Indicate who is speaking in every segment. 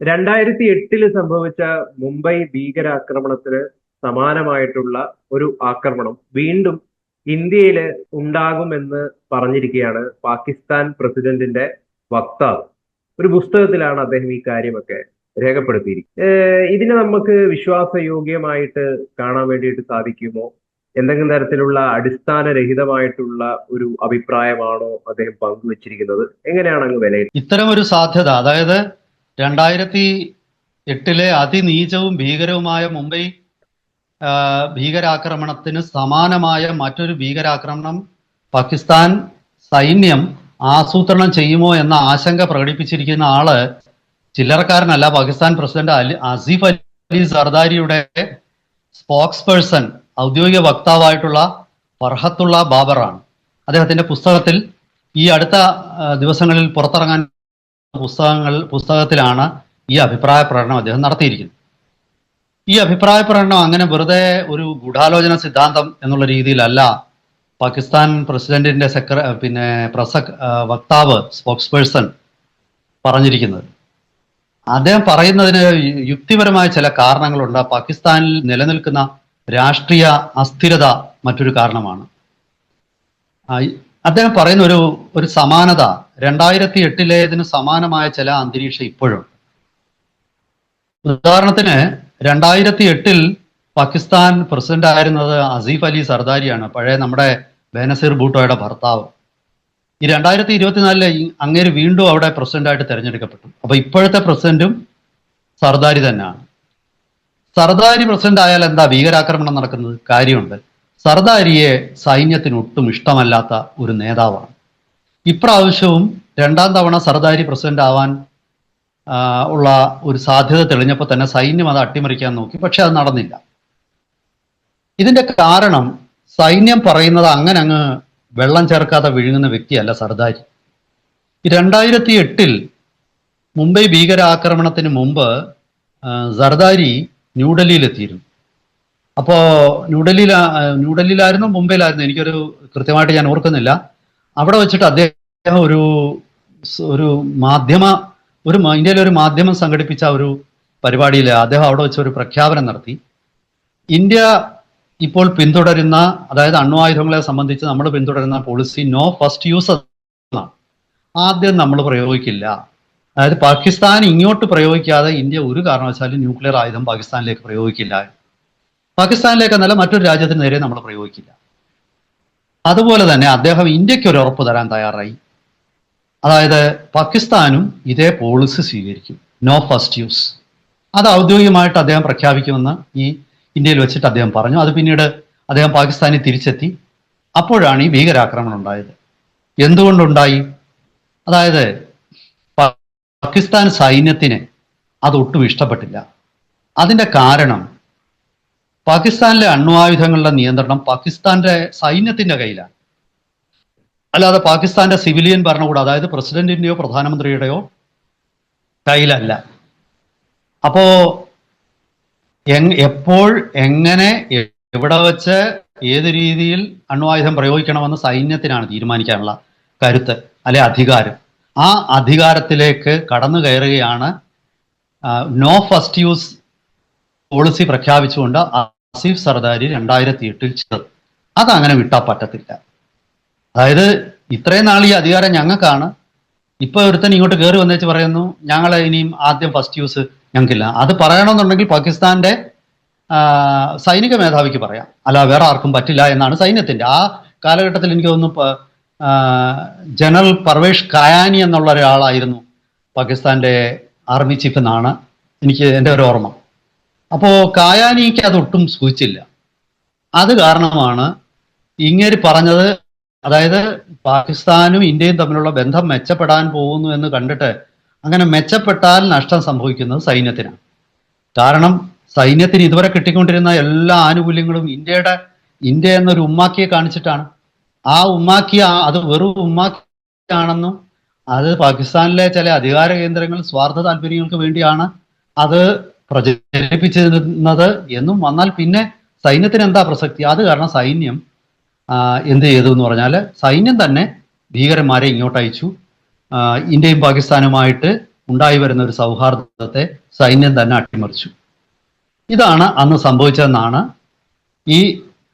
Speaker 1: രണ്ടായിരത്തി എട്ടിൽ സംഭവിച്ച മുംബൈ ഭീകരാക്രമണത്തിന് സമാനമായിട്ടുള്ള ഒരു ആക്രമണം വീണ്ടും ഇന്ത്യയിൽ ഉണ്ടാകുമെന്ന് പറഞ്ഞിരിക്കുകയാണ് പാകിസ്ഥാൻ പ്രസിഡന്റിന്റെ വക്താവ്. ഒരു പുസ്തകത്തിലാണ് അദ്ദേഹം ഈ കാര്യമൊക്കെ രേഖപ്പെടുത്തിയിരിക്കുന്നത്. ഇതിനെ നമുക്ക് വിശ്വാസയോഗ്യമായിട്ട് കാണാൻ വേണ്ടിയിട്ട് സാധിക്കുമോ? എന്തെങ്കിലും തരത്തിലുള്ള അടിസ്ഥാനരഹിതമായിട്ടുള്ള ഒരു അഭിപ്രായമാണോ അദ്ദേഹം പങ്കുവച്ചിരിക്കുന്നത്? എങ്ങനെയാണ് അങ്ങ് വിലയിരുത്തുന്നത്?
Speaker 2: ഇത്തരം ഒരു സാധ്യത അതായത് രണ്ടായിരത്തി എട്ടിലെ അതിനീചവും ഭീകരവുമായ മുംബൈ ഭീകരാക്രമണത്തിന് സമാനമായ മറ്റൊരു ഭീകരാക്രമണം പാകിസ്ഥാൻ സൈന്യം ആസൂത്രണം ചെയ്യുമോ എന്ന ആശങ്ക പ്രകടിപ്പിച്ചിരിക്കുന്ന ആൾ ചില്ലറക്കാരനല്ല. പാകിസ്ഥാൻ പ്രസിഡന്റ് അലി അസീഫ് അലി സർദാരിയുടെ സ്പോക്സ് പേഴ്സൺ ഔദ്യോഗിക വക്താവായിട്ടുള്ള ഫർഹത്തുള്ള ബാബറാണ്. അദ്ദേഹത്തിന്റെ പുസ്തകത്തിൽ ഈ അടുത്ത ദിവസങ്ങളിൽ പുറത്തിറങ്ങാൻ പുസ്തകങ്ങൾ പുസ്തകത്തിലാണ് ഈ അഭിപ്രായ പ്രകടനം അദ്ദേഹം നടത്തിയിരിക്കുന്നത്. ഈ അഭിപ്രായ പ്രകടനം അങ്ങനെ വെറുതെ ഒരു ഗൂഢാലോചന സിദ്ധാന്തം എന്നുള്ള രീതിയിലല്ല. പാകിസ്ഥാൻ പ്രസിഡന്റിന്റെ സെക്ര പിന്നെ പ്രസ വക്താവ് സ്പോക്സ് പേഴ്സൺ പറഞ്ഞിരിക്കുന്നത്. അദ്ദേഹം പറയുന്നതിന് യുക്തിപരമായ ചില കാരണങ്ങളുണ്ട്. പാകിസ്ഥാനിൽ നിലനിൽക്കുന്ന രാഷ്ട്രീയ അസ്ഥിരത മറ്റൊരു കാരണമാണ്. അദ്ദേഹം പറയുന്ന ഒരു ഒരു സമാനത രണ്ടായിരത്തി എട്ടിലേതിന് സമാനമായ ചില അന്തരീക്ഷം ഇപ്പോഴും. ഉദാഹരണത്തിന് രണ്ടായിരത്തി എട്ടിൽ പാകിസ്ഥാൻ പ്രസിഡന്റ് ആയിരുന്നത് അസീഫ് അലി സർദാരിയാണ് പഴയ നമ്മുടെ ബേനസീർ ഭൂട്ടോയുടെ ഭർത്താവ്. ഈ രണ്ടായിരത്തി ഇരുപത്തിനാലിൽ അങ്ങേര് വീണ്ടും അവിടെ പ്രസിഡന്റായിട്ട് തിരഞ്ഞെടുക്കപ്പെട്ടു. അപ്പൊ ഇപ്പോഴത്തെ പ്രസിഡന്റും സർദാരി തന്നെയാണ്. സർദാരി പ്രസിഡന്റ് ആയാൽ എന്താ ഭീകരാക്രമണം നടക്കുന്നത്? കാര്യമുണ്ട്. സർദാരിയെ സൈന്യത്തിന് ഒട്ടും ഇഷ്ടമല്ലാത്ത ഒരു നേതാവാണ്. ഇപ്രാവശ്യവും രണ്ടാം തവണ സർദാരി പ്രസിഡന്റ് ആവാൻ ഉള്ള ഒരു സാധ്യത തെളിഞ്ഞപ്പോൾ തന്നെ സൈന്യം അത് അട്ടിമറിക്കാൻ നോക്കി. പക്ഷെ അത് നടന്നില്ല. ഇതിന്റെ കാരണം സൈന്യം പറയുന്നത് അങ്ങനെ അങ്ങ് വെള്ളം ചേർക്കാതെ വിഴുങ്ങുന്ന വ്യക്തിയല്ല സർദാരി. രണ്ടായിരത്തി എട്ടിൽ മുംബൈ ഭീകരാക്രമണത്തിന് മുമ്പ് സർദാരി സർദാരി ന്യൂഡൽഹിയിലെത്തിയിരുന്നു. അപ്പോ ന്യൂഡൽഹിയിൽ ന്യൂഡൽഹിയിലായിരുന്നു മുംബൈയിലായിരുന്നു. എനിക്കൊരു കൃത്യമായിട്ട് ഞാൻ ഓർക്കുന്നില്ല. അവിടെ വെച്ചിട്ട് അദ്ദേഹം ഒരു ഒരു മാധ്യമ ഒരു ഇന്ത്യയിലെ ഒരു മാധ്യമം സംഘടിപ്പിച്ച ഒരു പരിപാടിയിൽ അദ്ദേഹം അവിടെ വെച്ച് ഒരു പ്രഖ്യാപനം നടത്തി. ഇന്ത്യ ഇപ്പോൾ പിന്തുടരുന്ന അതായത് അണ്വായുധങ്ങളെ സംബന്ധിച്ച് നമ്മൾ പിന്തുടരുന്ന പോളിസി നോ ഫസ്റ്റ് യൂസ് ആദ്യം നമ്മൾ പ്രയോഗിക്കില്ല. അതായത് പാകിസ്ഥാൻ ഇങ്ങോട്ട് പ്രയോഗിക്കാതെ ഇന്ത്യ ഒരു കാരണവശാലും ന്യൂക്ലിയർ ആയുധം പാകിസ്ഥാനിലേക്ക് പ്രയോഗിക്കില്ല. പാകിസ്ഥാനിലേക്ക് എന്നല്ല മറ്റൊരു രാജ്യത്തിന് നേരെ നമ്മൾ പ്രയോഗിക്കില്ല. അതുപോലെ തന്നെ അദ്ദേഹം ഇന്ത്യയ്ക്ക് ഒരു ഉറപ്പ് തരാൻ തയ്യാറായി. അതായത് പാകിസ്ഥാനും ഇതേ പോളിസി സ്വീകരിക്കും. നോ ഫസ്റ്റ് യൂസ് അത് ഔദ്യോഗികമായിട്ട് അദ്ദേഹം പ്രഖ്യാപിക്കുമെന്ന് ഈ ഇന്ത്യയിൽ വെച്ചിട്ട് അദ്ദേഹം പറഞ്ഞു. അത് പിന്നീട് അദ്ദേഹം പാകിസ്ഥാനിൽ തിരിച്ചെത്തി. അപ്പോഴാണ് ഈ ഭീകരാക്രമണം ഉണ്ടായത്. എന്തുകൊണ്ടുണ്ടായി? അതായത് പാകിസ്ഥാൻ സൈന്യത്തിന് അതൊട്ടും ഇഷ്ടപ്പെട്ടില്ല. അതിന്റെ കാരണം പാകിസ്ഥാനിലെ അണ്വായുധങ്ങളുടെ നിയന്ത്രണം പാകിസ്ഥാന്റെ സൈന്യത്തിന്റെ കയ്യിലാണ്. അല്ലാതെ പാകിസ്ഥാന്റെ സിവിലിയൻ ഭരണകൂടം അതായത് പ്രസിഡന്റിന്റെയോ പ്രധാനമന്ത്രിയുടെയോ കയ്യിലല്ല. അപ്പോ എപ്പോൾ എങ്ങനെ എവിടെ വെച്ച് ഏത് രീതിയിൽ അണ്വായുധം പ്രയോഗിക്കണമെന്ന് സൈന്യത്തിനാണ് തീരുമാനിക്കാനുള്ള കരുത്ത് അല്ലെ അധികാരം. ആ അധികാരത്തിലേക്ക് കടന്നു കയറുകയാണ് നോ ഫസ്റ്റ് യൂസ് പോളിസി പ്രഖ്യാപിച്ചുകൊണ്ട് ആസിഫ് സർദാരി രണ്ടായിരത്തി എട്ടിൽ ചെയ്തത് അതങ്ങനെ വിട്ടാൽ പറ്റത്തില്ല. അതായത് ഇത്രയും നാൾ ഈ അധികാരം ഞങ്ങൾക്കാണ്. ഇപ്പൊ ഒരുത്തൻ ഇങ്ങോട്ട് കയറി വന്നേച്ച് പറയുന്നു ഞങ്ങളെ ഇനിയും ആദ്യം ഫസ്റ്റ് യൂസ് ഞങ്ങൾക്കില്ല. അത് പറയണമെന്നുണ്ടെങ്കിൽ പാകിസ്ഥാന്റെ സൈനിക മേധാവിക്ക് പറയാം. അല്ല വേറെ ആർക്കും പറ്റില്ല എന്നാണ് സൈന്യത്തിന്റെ ആ കാലഘട്ടത്തിൽ എനിക്ക് തോന്നുന്നു ജനറൽ പർവേഷ് കയാനി എന്നുള്ള ഒരാളായിരുന്നു പാകിസ്ഥാന്റെ ആർമി ചീഫ് എന്നാണ് എനിക്ക് എന്റെ ഒരു ഓർമ്മ. അപ്പോ കായാനിക്ക് അത് ഒട്ടും സൂചിച്ചില്ല. അത് കാരണമാണ് ഇങ്ങേര് പറഞ്ഞത് അതായത് പാകിസ്ഥാനും ഇന്ത്യയും തമ്മിലുള്ള ബന്ധം മെച്ചപ്പെടാൻ പോകുന്നു എന്ന് കണ്ടിട്ട് അങ്ങനെ മെച്ചപ്പെട്ടാൽ നഷ്ടം സംഭവിക്കുന്നത് സൈന്യത്തിനാണ്. കാരണം സൈന്യത്തിന് ഇതുവരെ കിട്ടിക്കൊണ്ടിരുന്ന എല്ലാ ആനുകൂല്യങ്ങളും ഇന്ത്യയുടെ ഇന്ത്യ എന്നൊരു ഉമ്മാക്കിയെ കാണിച്ചിട്ടാണ്. ആ ഉമ്മാക്കിയ അത് വെറും ഉമ്മാക്കിയാണെന്നും അത് പാകിസ്ഥാനിലെ ചില അധികാര കേന്ദ്രങ്ങൾ സ്വാർത്ഥ താല്പര്യങ്ങൾക്ക് വേണ്ടിയാണ് അത് പ്രചരിപ്പിച്ചിരുന്നത് എന്നും വന്നാൽ പിന്നെ സൈന്യത്തിന് എന്താ പ്രസക്തി? അത് കാരണം സൈന്യം എന്ത് ചെയ്തു എന്ന് പറഞ്ഞാൽ സൈന്യം തന്നെ ഭീകരന്മാരെ ഇങ്ങോട്ട് അയച്ചു ഇന്ത്യയും പാകിസ്ഥാനുമായിട്ട് ഉണ്ടായി വരുന്ന ഒരു സൗഹാർദ്ദത്തെ സൈന്യം തന്നെ അട്ടിമറിച്ചു. ഇതാണ് അന്ന് സംഭവിച്ചതെന്നാണ് ഈ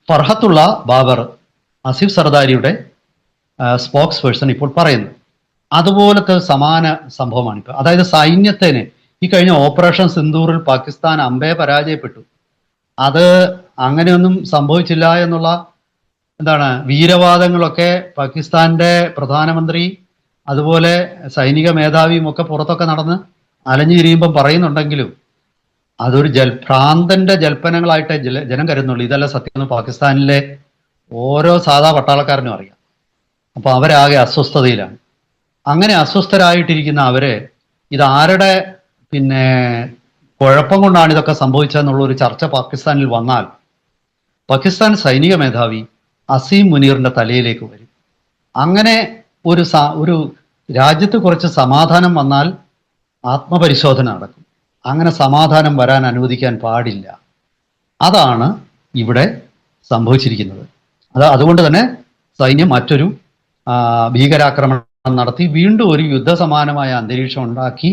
Speaker 2: ഫർഹത്തുള്ള ബാബർ അസിഫ് സർദാരിയുടെ സ്പോക്സ് പേഴ്സൺ ഇപ്പോൾ പറയുന്നത്. അതുപോലത്തെ സമാന സംഭവമാണ് ഇപ്പോൾ അതായത് സൈന്യത്തിന് ഈ കഴിഞ്ഞ ഓപ്പറേഷൻ സിന്ദൂറിൽ പാകിസ്ഥാൻ അമ്പേ പരാജയപ്പെട്ടു. അത് അങ്ങനെയൊന്നും സംഭവിച്ചില്ല എന്നുള്ള എന്താണ് വീരവാദങ്ങളൊക്കെ പാകിസ്ഥാന്റെ പ്രധാനമന്ത്രി അതുപോലെ സൈനിക മേധാവിയും ഒക്കെ പുറത്തൊക്കെ നടന്ന് അലഞ്ഞു തിരിയുമ്പം പറയുന്നുണ്ടെങ്കിലും അതൊരു ജൽ ഭ്രാന്തന്റെ ജൽപ്പനങ്ങളായിട്ട് ജല ജനം കരുതുന്നുള്ളൂ. ഇതല്ല സത്യം പാകിസ്ഥാനിലെ ഓരോ സാധാ പട്ടാളക്കാരനും അറിയാം. അപ്പൊ അവരാകെ അസ്വസ്ഥതയിലാണ്. അങ്ങനെ അസ്വസ്ഥരായിട്ടിരിക്കുന്ന അവരെ ഇത് ആരുടെ പിന്നെ കുഴപ്പം കൊണ്ടാണ് ഇതൊക്കെ സംഭവിച്ചതെന്നുള്ള ഒരു ചർച്ച പാകിസ്ഥാനിൽ വന്നാൽ പാകിസ്ഥാൻ സൈനിക മേധാവി അസീം മുനീറിന്റെ തലയിലേക്ക് വരും. അങ്ങനെ ഒരു ഒരു രാജ്യത്ത് കുറച്ച് സമാധാനം വന്നാൽ ആത്മപരിശോധന നടക്കും. അങ്ങനെ സമാധാനം വരാൻ അനുവദിക്കാൻ പാടില്ല. അതാണ് ഇവിടെ സംഭവിച്ചിരിക്കുന്നത്. അത് അതുകൊണ്ട് തന്നെ സൈന്യം മറ്റൊരു ഭീകരാക്രമണം നടത്തി വീണ്ടും ഒരു യുദ്ധസമാനമായ അന്തരീക്ഷം ഉണ്ടാക്കി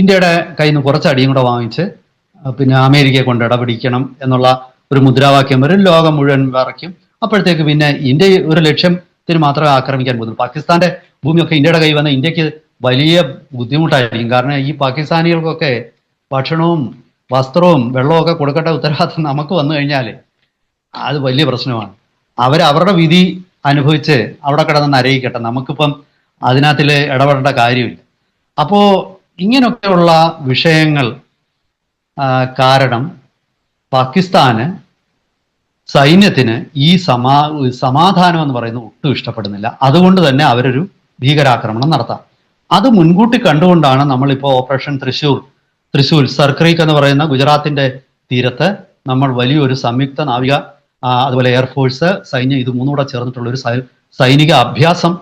Speaker 2: ഇന്ത്യയുടെ കയ്യിൽ നിന്ന് കുറച്ച് അടിയും കൂടെ വാങ്ങിച്ച് പിന്നെ അമേരിക്കയെ കൊണ്ട് ഇടപിടിക്കണം എന്നുള്ള ഒരു മുദ്രാവാക്യം വരും. ലോകം മുഴുവൻ വിറയ്ക്കും. അപ്പോഴത്തേക്ക് പിന്നെ ഇന്ത്യ ഒരു ലക്ഷ്യത്തിന് മാത്രമേ ആക്രമിക്കാൻ പോകുന്നു പാകിസ്ഥാന്റെ ഭൂമിയൊക്കെ ഇന്ത്യയുടെ കൈ വന്ന ഇന്ത്യയ്ക്ക് വലിയ ബുദ്ധിമുട്ടായിരിക്കും. കാരണം ഈ പാകിസ്ഥാനികൾക്കൊക്കെ ഭക്ഷണവും വസ്ത്രവും വെള്ളവും കൊടുക്കേണ്ട ഉത്തരവാദിത്വം നമുക്ക് വന്നു കഴിഞ്ഞാൽ അത് വലിയ പ്രശ്നമാണ്. അവർ അവരുടെ വിധി അനുഭവിച്ച് അവിടെ കിടന്ന് നരയിക്കട്ടെ നമുക്കിപ്പം അതിനകത്തിൽ ഇടപെടേണ്ട കാര്യമില്ല. അപ്പോ ഇങ്ങനെയൊക്കെയുള്ള വിഷയങ്ങൾ കാരണം പാകിസ്ഥാന് സൈന്യത്തിന് ഈ സമാ സമാധാനം എന്ന് പറയുന്നത് ഒട്ടും ഇഷ്ടപ്പെടുന്നില്ല. അതുകൊണ്ട് തന്നെ അവരൊരു ഭീകരാക്രമണം നടത്താം. അത് മുൻകൂട്ടി കണ്ടുകൊണ്ടാണ് നമ്മളിപ്പോൾ ഓപ്പറേഷൻ തൃശൂർ തൃശൂർ സർക്രീക്ക് എന്ന് പറയുന്ന ഗുജറാത്തിന്റെ തീരത്ത് നമ്മൾ വലിയൊരു സംയുക്ത നാവിക അതുപോലെ എയർഫോഴ്സ് സൈന്യം ഇത് മൂന്നും കൂടെ ചേർന്നിട്ടുള്ള ഒരു സൈനിക അഭ്യാസം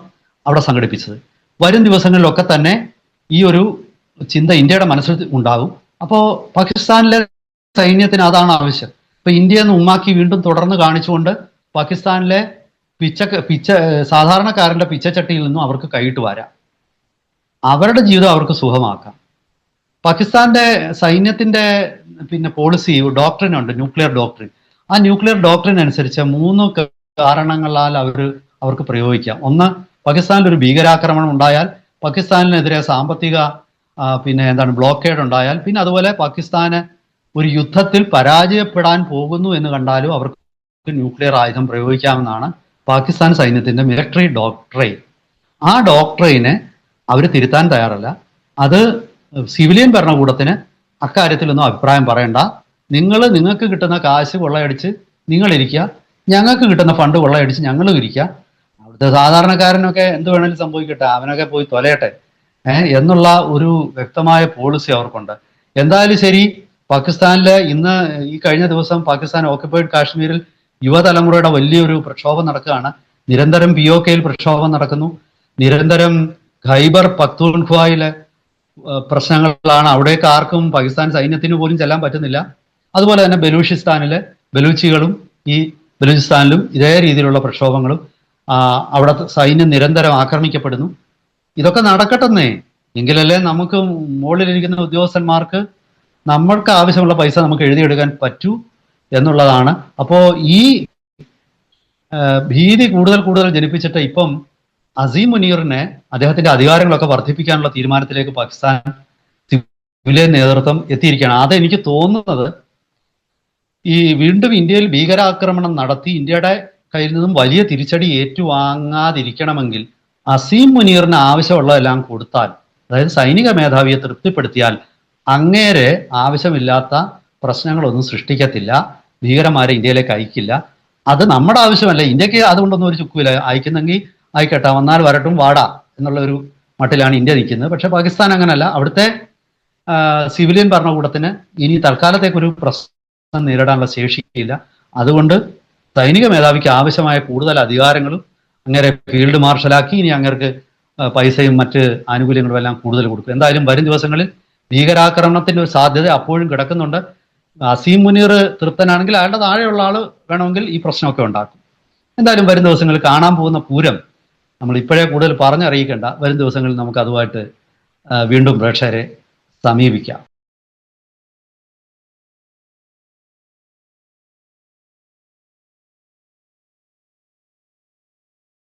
Speaker 2: അവിടെ സംഘടിപ്പിച്ചത്. വരും ദിവസങ്ങളിലൊക്കെ തന്നെ ഈ ഒരു ചിന്ത ഇന്ത്യയുടെ മനസ്സിൽ ഉണ്ടാകും അപ്പോൾ പാകിസ്ഥാനിലെ സൈന്യത്തിന് അതാണ് ആവശ്യം. ഇപ്പൊ ഇന്ത്യ എന്ന് ഉമ്മാക്കി വീണ്ടും തുടർന്ന് കാണിച്ചുകൊണ്ട് പാകിസ്ഥാനിലെ പിച്ച പിച്ച സാധാരണക്കാരന്റെ പിച്ചച്ചട്ടിയിൽ നിന്നും അവർക്ക് കൈയിട്ട് വരാം. അവരുടെ ജീവിതം അവർക്ക് സുഖമാക്കാം. പാകിസ്ഥാന്റെ സൈന്യത്തിന്റെ പിന്നെ പോളിസി ഡോക്ടറിൻ ഉണ്ട് ന്യൂക്ലിയർ ഡോക്ടറിൻ. ആ ന്യൂക്ലിയർ ഡോക്ടറിൻ അനുസരിച്ച് മൂന്ന് കാരണങ്ങളാൽ അവർ അവർക്ക് പ്രയോഗിക്കാം. ഒന്ന് പാകിസ്ഥാനിൽ ഒരു ഭീകരാക്രമണം ഉണ്ടായാൽ പാകിസ്ഥാനിനെതിരെ സാമ്പത്തിക പിന്നെ എന്താണ് ബ്ലോക്കേഡ് ഉണ്ടായാൽ പിന്നെ അതുപോലെ പാകിസ്ഥാന് ഒരു യുദ്ധത്തിൽ പരാജയപ്പെടാൻ പോകുന്നു എന്ന് കണ്ടാലും അവർക്ക് ന്യൂക്ലിയർ ആയുധം പ്രയോഗിക്കാമെന്നാണ് പാകിസ്ഥാൻ സൈന്യത്തിന്റെ മിലിറ്ററി ഡോക്ടറൈൻ ആ ഡോക്ടറൈനെ അവർ തിരുത്താൻ തയ്യാറല്ല. അത് സിവിലിയൻ ഭരണകൂടത്തിന് അക്കാര്യത്തിലൊന്നും അഭിപ്രായം പറയണ്ട. നിങ്ങൾ നിങ്ങൾക്ക് കിട്ടുന്ന കാശ് കൊള്ളയടിച്ച് നിങ്ങളിരിക്കുക. ഞങ്ങൾക്ക് കിട്ടുന്ന ഫണ്ട് കൊള്ളയടിച്ച് ഞങ്ങളും ഇരിക്കുക. അവിടുത്തെ സാധാരണക്കാരനൊക്കെ എന്ത് വേണേലും സംഭവിക്കട്ടെ. അവനൊക്കെ പോയി തൊലയട്ടെ. എന്നുള്ള ഒരു വ്യക്തമായ പോളിസി അവർക്കുണ്ട്. എന്തായാലും ശരി പാകിസ്ഥാനിലെ ഇന്ന് ഈ കഴിഞ്ഞ ദിവസം പാകിസ്ഥാൻ ഓക്കുപ്പൈഡ് കാശ്മീരിൽ യുവതലമുറയുടെ വലിയൊരു പ്രക്ഷോഭം നടക്കുകയാണ്. നിരന്തരം പി ഒ കെയിൽ പ്രക്ഷോഭം നടക്കുന്നു. നിരന്തരം ഖൈബർ പക്തൂൺഖ്വായിലെ പ്രശ്നങ്ങളാണ്. അവിടേക്ക് ആർക്കും പാകിസ്ഥാൻ സൈന്യത്തിന് പോലും ചെല്ലാൻ പറ്റുന്നില്ല. അതുപോലെ തന്നെ ബലൂചിസ്ഥാനിലെ ബലൂച്ചികളും ഈ ബലൂചിസ്ഥാനിലും ഇതേ രീതിയിലുള്ള പ്രക്ഷോഭങ്ങളും അവിടെ സൈന്യം നിരന്തരം ആക്രമിക്കപ്പെടുന്നു. ഇതൊക്കെ നടക്കട്ടെന്നേ. എങ്കിലല്ലേ നമുക്ക് മുകളിലിരിക്കുന്ന ഉദ്യോഗസ്ഥന്മാർക്ക് നമ്മൾക്ക് ആവശ്യമുള്ള പൈസ നമുക്ക് എഴുതിയെടുക്കാൻ പറ്റൂ എന്നുള്ളതാണ്. അപ്പോ ഈ ഭീതി കൂടുതൽ കൂടുതൽ ജനിപ്പിച്ചിട്ട് ഇപ്പം അസീം മുനീറിനെ അദ്ദേഹത്തിന്റെ അധികാരങ്ങളൊക്കെ വർദ്ധിപ്പിക്കാനുള്ള തീരുമാനത്തിലേക്ക് പാകിസ്ഥാൻ സിവിലിയൻ നേതൃത്വം എത്തിയിരിക്കുകയാണ്. അത് എനിക്ക് തോന്നുന്നത് ഈ വീണ്ടും ഇന്ത്യയിൽ ഭീകരാക്രമണം നടത്തി ഇന്ത്യയുടെ കയ്യിൽ നിന്നും വലിയ തിരിച്ചടി ഏറ്റുവാങ്ങാതിരിക്കണമെങ്കിൽ അസീം മുനീറിന് ആവശ്യമുള്ളതെല്ലാം കൊടുത്താൽ അതായത് സൈനിക മേധാവിയെ തൃപ്തിപ്പെടുത്തിയാൽ അങ്ങേരെ ആവശ്യമില്ലാത്ത പ്രശ്നങ്ങളൊന്നും സൃഷ്ടിക്കത്തില്ല ഭീകരന്മാരെ ഇന്ത്യയിലേക്ക് അയക്കില്ല. അത് നമ്മുടെ ആവശ്യമല്ല. ഇന്ത്യയ്ക്ക് അതുകൊണ്ടൊന്നും ഒരു ചുക്കുമില്ല. അയക്കുന്നെങ്കിൽ ആയിക്കട്ടെ വന്നാൽ വരട്ടും വാടാ എന്നുള്ള ഒരു മട്ടിലാണ് ഇന്ത്യ നിൽക്കുന്നത്. പക്ഷെ പാകിസ്ഥാൻ അങ്ങനല്ല. അവിടുത്തെ സിവിലിയൻ ഭരണകൂടത്തിന് ഇനി തൽക്കാലത്തേക്കൊരു പ്രശ്നം നേരിടാനുള്ള ശേഷിയില്ല. അതുകൊണ്ട് സൈനിക മേധാവിക്ക് ആവശ്യമായ കൂടുതൽ അധികാരങ്ങളും അങ്ങനെ ഫീൽഡ് മാർഷലാക്കി ഇനി അങ്ങേർക്ക് പൈസയും മറ്റ് ആനുകൂല്യങ്ങളും എല്ലാം കൂടുതൽ കൊടുക്കും. എന്തായാലും വരും ദിവസങ്ങളിൽ ഭീകരാക്രമണത്തിന്റെ ഒരു സാധ്യത അപ്പോഴും കിടക്കുന്നുണ്ട്. അസീം മുനീർ തൃപ്തനാണെങ്കിൽ അയാളുടെ താഴെയുള്ള ആൾ വേണമെങ്കിൽ ഈ പ്രശ്നമൊക്കെ ഉണ്ടാക്കും. എന്തായാലും വരും ദിവസങ്ങളിൽ കാണാൻ പോകുന്ന പൂരം നമ്മൾ ഇപ്പോഴേ കൂടുതൽ പറഞ്ഞറിയിക്കേണ്ട. വരും ദിവസങ്ങളിൽ നമുക്ക് അതുമായിട്ട് വീണ്ടും പ്രേക്ഷകരെ സമീപിക്കാം.